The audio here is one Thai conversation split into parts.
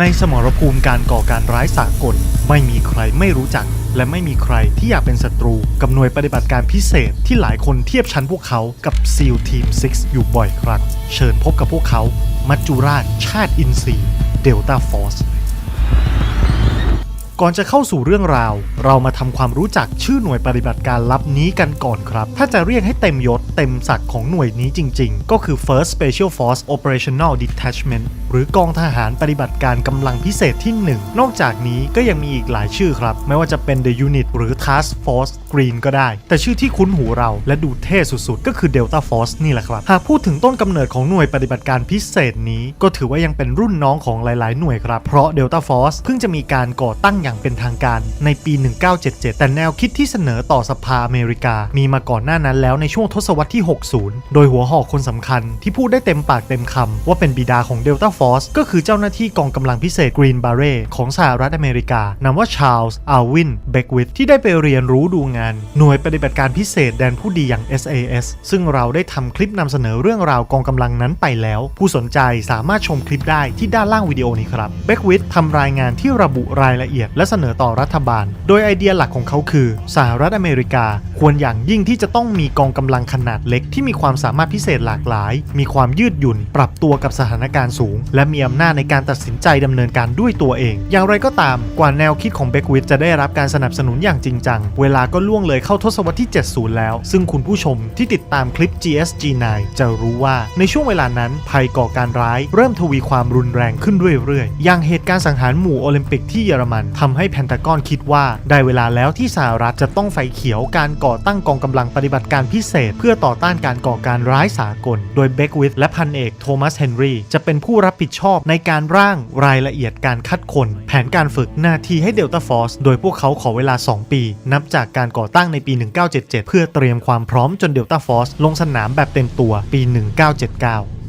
ในสมรภูมิการก่อการร้ายสากล ไม่มีใครไม่รู้จัก และไม่มีใครที่อยากเป็นศัตรูกับหน่วยปฏิบัติการพิเศษที่หลายคนเทียบชั้นพวกเขากับซีลทีม 6 อยู่บ่อยครั้งเชิญพบกับพวกเขา มัจจุราชชาติอินทรีเดลต้าฟอร์ส ก่อนจะเข้าสู่เรื่องราว เรามาทำความรู้จักชื่อหน่วยปฏิบัติการลับนี้กันก่อนครับ ถ้าจะเรียกให้เต็มยศเต็มศักดิ์ของหน่วยนี้จริง ๆ ก็คือ First Special Force Operational Detachment หรือกองทหารปฏิบัติการกำลังพิเศษที่ 1 นอกจากนี้ก็ยังมีอีกหลายชื่อครับ ไม่ว่าจะเป็น The Unit หรือ Task Force Green ก็ได้ แต่ชื่อที่คุ้นหูเราและดูเท่สุดๆ ก็คือ Delta Force นี่แหละครับ หากพูดถึงต้นกำเนิดของหน่วยปฏิบัติการพิเศษนี้ ก็ถือว่ายังเป็นรุ่นน้องของหลาย ๆ หน่วยครับ เพราะ Delta Force เพิ่งจะมีการก่อตั้งอย่างเป็นทางการในปี 1977 แต่แนวคิดที่เสนอต่อสภาอเมริกา มีมาก่อนหน้านั้นแล้วในช่วงทศวรรษที่ 60 โดยหัวหอกคนสำคัญที่พูดได้เต็มปากเต็มคำว่าเป็นบิดาของ Delta Force ก็คือเจ้าหน้าที่กองกำลังพิเศษ Green Beret ของสหรัฐอเมริกานามว่าชาร์ลส์อาวินเบกวิทที่ได้ไปเรียนรู้ดูงาน หน่วยปฏิบัติการพิเศษแดนผู้ดีอย่าง SAS ซึ่งเราได้ทำคลิปนำเสนอเรื่องราวกองกำลังนั้นไปแล้ว ผู้สนใจสามารถชมคลิปได้ที่ด้านล่างวิดีโอนี้ครับเบกวิททำรายงานที่ระบุรายละเอียดและเสนอต่อรัฐบาล โดยไอเดียหลักของเขาคือ สหรัฐอเมริกาควรอย่างยิ่งที่จะต้องมีกองกำลังขนาดเล็กที่มีความสามารถพิเศษหลากหลาย มีความยืดหยุ่น ปรับตัวกับสถานการณ์สูง และมีอำนาจในการตัดสินใจดำเนินการด้วยตัวเอง อย่างไรก็ตาม กว่าแนวคิดของเบกวิทจะได้รับการสนับสนุนอย่างจริงจัง เวลาก็ล่วงเลยเข้าทศวรรษที่ 70 แล้ว ซึ่งคุณผู้ชมที่ติดตามคลิป GSG9 จะรู้ว่าในช่วงเวลานั้นภัยก่อการร้าย เริ่มทวีความรุนแรงขึ้นเรื่อยๆ อย่างเหตุการณ์สังหารหมู่โอลิมปิกที่เยอรมันทำให้แพนตากอนคิดว่าได้เวลาแล้วที่สหรัฐจะต้องไฟเขียวการก่ก่อตั้งกองกำลังปฏิบัติการพิเศษ เพื่อต่อต้านการก่อการร้ายสากล โดยเบกวิทและพันเอกโทมัสเฮนรีจะเป็นผู้รับผิดชอบในการร่างรายละเอียดการคัดคน แผนการฝึกหน้าที่ให้เดลต้าฟอร์สโดยพวกเขาขอเวลา 2 ปี นับจากการก่อตั้งในปี 1977 เพื่อเตรียมความพร้อมจนเดลต้าฟอร์สลงสนามแบบเต็มตัวปี 1979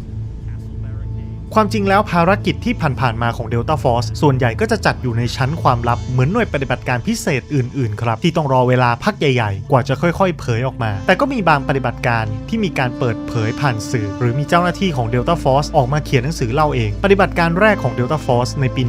ความจริงแล้วภารกิจที่ผ่านๆมาของ Delta Force ส่วนใหญ่ก็จะจัดอยู่ในชั้นความลับเหมือนหน่วยปฏิบัติการพิเศษอื่นๆครับที่ต้องรอเวลาพักใหญ่ๆ กว่าจะค่อยๆ เผยออกมา แต่ก็มีบางปฏิบัติการที่มีการเปิดเผยผ่านสื่อ หรือมีเจ้าหน้าที่ของ Delta Force ออกมาเขียนหนังสือเล่าเอง ปฏิบัติการแรกของ Delta Force ในปี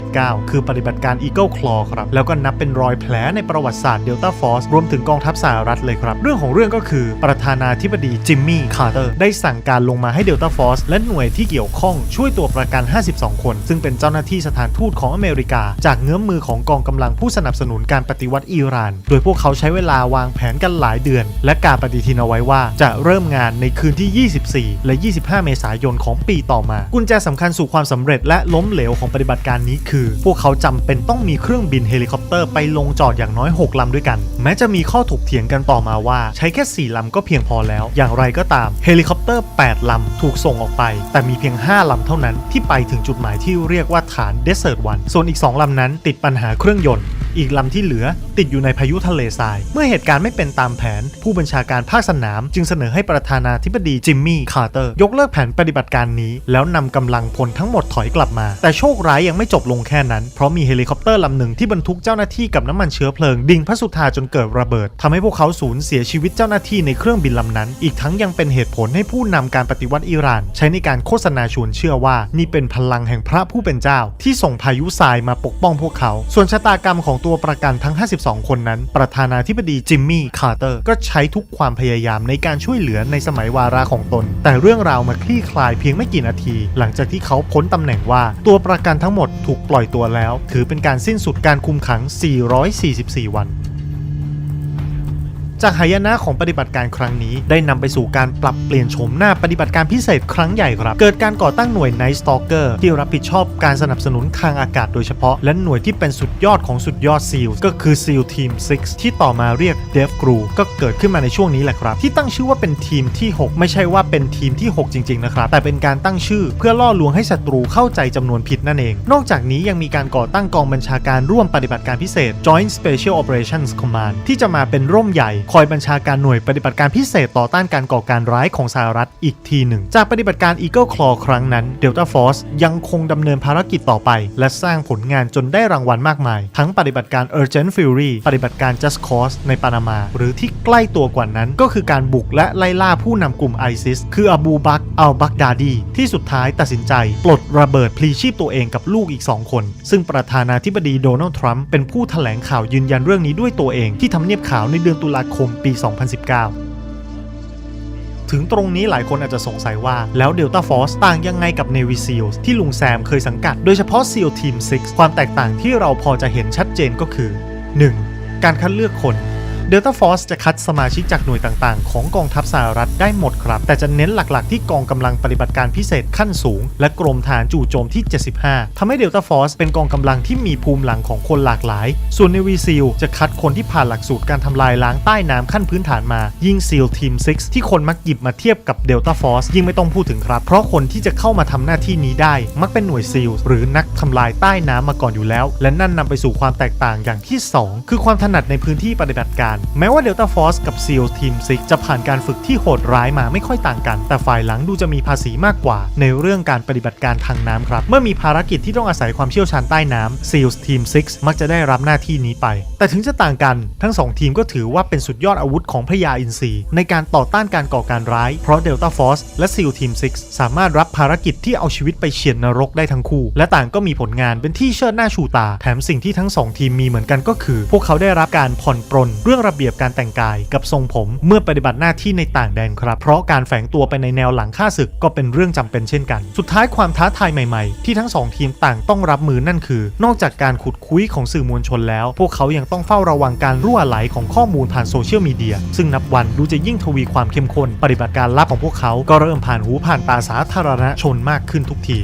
1979 คือปฏิบัติการ Eagle Claw ครับแล้วก็นับเป็นรอยแผลในประวัติศาสตร์ Delta Force รวมถึงกองทัพสหรัฐเลยครับเรื่องของเรื่องก็คือประธานาธิบดีจิมมี่คาร์เตอร์ได้สั่งการลงมาให้ Delta Force และหน่วยที่เกี่ยวข้องช่วยตัวประกัน 52 คน ซึ่งเป็นเจ้าหน้าที่สถานทูตของอเมริกา จากเงื้อมมือของกองกำลังผู้สนับสนุนการปฏิวัติอิหร่าน โดยพวกเขาใช้เวลาวางแผนกันหลายเดือน และการปฏิทินเอาไว้ว่า จะเริ่มงานในคืนที่ 24 และ 25 เมษายนของปีต่อมา กุญแจสำคัญสู่ความสำเร็จและล้มเหลวของปฏิบัติการนี้คือ พวกเขาจำเป็นต้องมีเครื่องบินเฮลิคอปเตอร์ไปลงจอดอย่างน้อย 6ลำด้วยกัน แม้จะมีข้อถกเถียงกันต่อมาว่า ใช้แค่ 4ลำก็เพียงพอแล้ว อย่างไรก็ตามเฮลิคอปเตอร์ 8ลำถูกส่งออกไป แต่มีเพียง 5ลำเท่านั้นที่ไปถึงจุดหมายที่เรียกว่าฐาน Desert One ส่วนอีก 2 ลำนั้นติดปัญหาเครื่องยนต์ อีกลำที่เหลือติดอยู่ในพายุทะเลทราย เมื่อเหตุการณ์ไม่เป็นตามแผน ผู้บัญชาการภาคสนาม จึงเสนอให้ประธานาธิบดีจิมมี่คาร์เตอร์ยกเลิกแผนปฏิบัติการนี้ แล้วนำกำลังพลทั้งหมดถอยกลับมา แต่โชคร้ายยังไม่จบลงแค่นั้น เพราะมีเฮลิคอปเตอร์ลำหนึ่งที่บรรทุกเจ้าหน้าที่กับน้ำมันเชื้อเพลิงดิ่งพระสุธาจนเกิดระเบิดทำให้พวกเขาสูญเสียชีวิตเจ้าหน้าที่ในเครื่องบินลำนั้น อีกทั้งยังเป็นเหตุผลให้ผู้นำการปฏิวัติอิหร่าน ใช้ในการโฆษณาชวนเชื่อว่านี่เป็นพลังแห่งพระผู้เป็นเจ้า ที่ส่งพายุทรายมาปกป้องพวกเขา ส่วนชะตากรรมของตัวประกันทั้ง 52 คนนั้น ประธานาธิบดีจิมมี่ คาร์เตอร์ ก็ใช้ทุกความพยายามในการช่วยเหลือในสมัยวาระของตน แต่เรื่องราวมาคลี่คลายเพียงไม่กี่นาที หลังจากที่เขาพ้นตำแหน่งว่าตัวประกันทั้งหมดถูกปล่อยตัวแล้ว ถือเป็นการสิ้นสุดการคุมขัง 444 วัน จากหายนะของปฏิบัติการครั้งนี้ ได้นำไปสู่การปรับเปลี่ยนโฉมหน้าปฏิบัติการพิเศษครั้งใหญ่ครับ เกิดการก่อตั้งหน่วย Night Stalker ที่รับผิดชอบการสนับสนุนทางอากาศโดยเฉพาะ และหน่วยที่เป็นสุดยอดของสุดยอด SEAL ก็คือ SEAL Team 6ที่ต่อมาเรียก Dev Crew ก็เกิดขึ้นมาในช่วงนี้แหละครับ ที่ตั้งชื่อว่าเป็นทีมที่ 6 ไม่ใช่ว่าเป็นทีมที่ 6 จริงๆนะครับแต่เป็นการตั้งชื่อ เพื่อล่อลวงให้ศัตรูเข้าใจจำนวนผิดนั่นเอง นอกจากนี้ยังมีการก่อตั้งกองบัญชาการร่วมปฏิบัติการพิเศษ Joint Special Operations Command ที่จะมาเป็นร่มใหญ่คอยบัญชาการหน่วยปฏิบัติการพิเศษต่อต้านการก่อการร้ายของสหรัฐอีกทีหนึ่ง จากปฏิบัติการ Eagle Claw ครั้งนั้น Delta Force ยังคงดำเนินภารกิจต่อไป และสร้างผลงานจนได้รางวัลมากมาย ทั้งปฏิบัติการ Urgent Fury ปฏิบัติการ Just Cause ในปานามา หรือที่ใกล้ตัวกว่านั้นก็คือการบุกและไล่ล่าผู้นำกลุ่ม ISIS คืออบูบักอัลบักดาดีที่สุดท้ายตัดสินใจ ปลดระเบิดพลีชีพตัวเองกับลูกอีก 2 คน ซึ่งประธานาธิบดีโดนัลด์ทรัมป์เป็นผู้แถลงข่าวยืนยันเรื่องนี้ด้วยตัวเองที่ทำเนียบขาวในเดือนตุลาคมปี 2019 ถึงตรงนี้หลายคนอาจจะสงสัยว่าแล้ว Delta Force ต่างยังไงกับ Navy SEALs ที่ลุงแซมเคยสังกัดโดยเฉพาะ SEAL Team 6 ความแตกต่างที่เราพอจะเห็นชัดเจนก็คือ 1. การคัดเลือกคน Delta Force จะคัดสมาชิกจากหน่วยต่างๆ ของกองทัพสหรัฐได้หมดครับ แต่จะเน้นหลักๆ ที่กองกำลังปฏิบัติการพิเศษขั้นสูง และกรมฐานจู่โจมที่ 75ทำให้ Delta Force เป็นกองกำลังที่มีภูมิหลังของคนหลากหลาย ส่วน Navy SEAL จะคัดคนที่ผ่านหลักสูตรการทำลายล้างใต้น้ำขั้นพื้นฐานมา ยิ่ง SEAL Team 6 ที่คนมักหยิบมาเทียบกับ Delta Force ยิ่งไม่ต้องพูดถึงครับ เพราะคนที่จะเข้ามาทำหน้าที่นี้ได้ มักเป็นหน่วย SEAL หรือนักทำลายใต้น้ำมาก่อนอยู่แล้ว และนั่นนำไปสู่ความแตกต่างอย่างที่ 2 คือความถนัดในพื้นที่ปฏิบัติการแม้ว่า Delta Force กับ SEAL Team 6 จะผ่านการฝึกที่โหดร้ายมาไม่ค่อยต่างกัน แต่ฝ่ายหลังดูจะมีภาษีมากกว่า ในเรื่องการปฏิบัติการทางน้ำครับ เมื่อมีภารกิจที่ต้องอาศัยความเชี่ยวชาญใต้น้ำ SEAL Team 6 มักจะได้รับหน้าที่นี้ไป แต่ถึงจะต่างกันทั้งสองทีมก็ถือว่าเป็นสุดยอดอาวุธของพระยาอินทรีในการต่อต้านการก่อการร้าย เพราะ Delta Force และ SEAL Team 6 สามารถรับภารกิจที่เอาชีวิตไปเฉียดนรกได้ทั้งคู่ และต่างก็มีผลงานเป็นที่เชิดหน้าชูตา แถมสิ่งที่ทั้งสองทีมมีเหมือนกันก็คือ พวกเขาได้รับการผ่อนปรนเรื่องระเบียบการแต่งกายกับทรงผมเมื่อปฏิบัติหน้าที่ในต่างแดนครับ เพราะการแฝงตัวไปในแนวหลังฆ่าศึกก็เป็นเรื่องจำเป็นเช่นกัน สุดท้ายความท้าทายใหม่ๆ ที่ทั้งสองทีมต่างต้องรับมือนั่นคือ นอกจากการขุดคุยของสื่อมวลชนแล้ว พวกเขายังต้องเฝ้าระวังการรั่วไหลของข้อมูลผ่านโซเชียลมีเดียซึ่งนับวันดูจะยิ่งทวีความเข้มข้นปฏิบัติการลับของพวกเขาก็เริ่มผ่านหูผ่านตาสาธารณชนมากขึ้นทุกที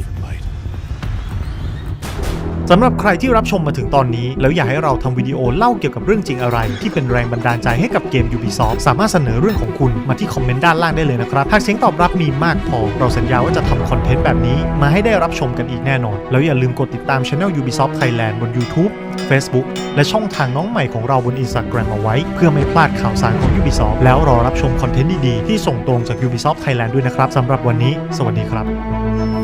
สำหรับใครที่รับชมมาถึงตอนนี้ แล้วอยากให้เราทำวิดีโอเล่าเกี่ยวกับเรื่องจริงอะไร ที่เป็นแรงบันดาลใจให้กับเกม Ubisoft สามารถเสนอเรื่องของคุณมาที่คอมเมนต์ด้านล่างได้เลยนะครับหากเสียงตอบรับมีมากพอ เราสัญญาว่าจะทำคอนเทนต์แบบนี้ มาให้ได้รับชมกันอีกแน่นอน แล้วอย่าลืมกดติดตามช anel Ubisoft Thailand บน YouTube Facebook และช่องทางน้องใหม่ของเราบน Instagram เอาไว้ เพื่อไม่พลาดข่าวสารของ Ubisoft แล้วรอรับชมคอนเทนต์ดีๆที่ส่งตรงจาก Ubisoft Thailand ด้วยนะครับสำหรับวันนี้ สวัสดีครับ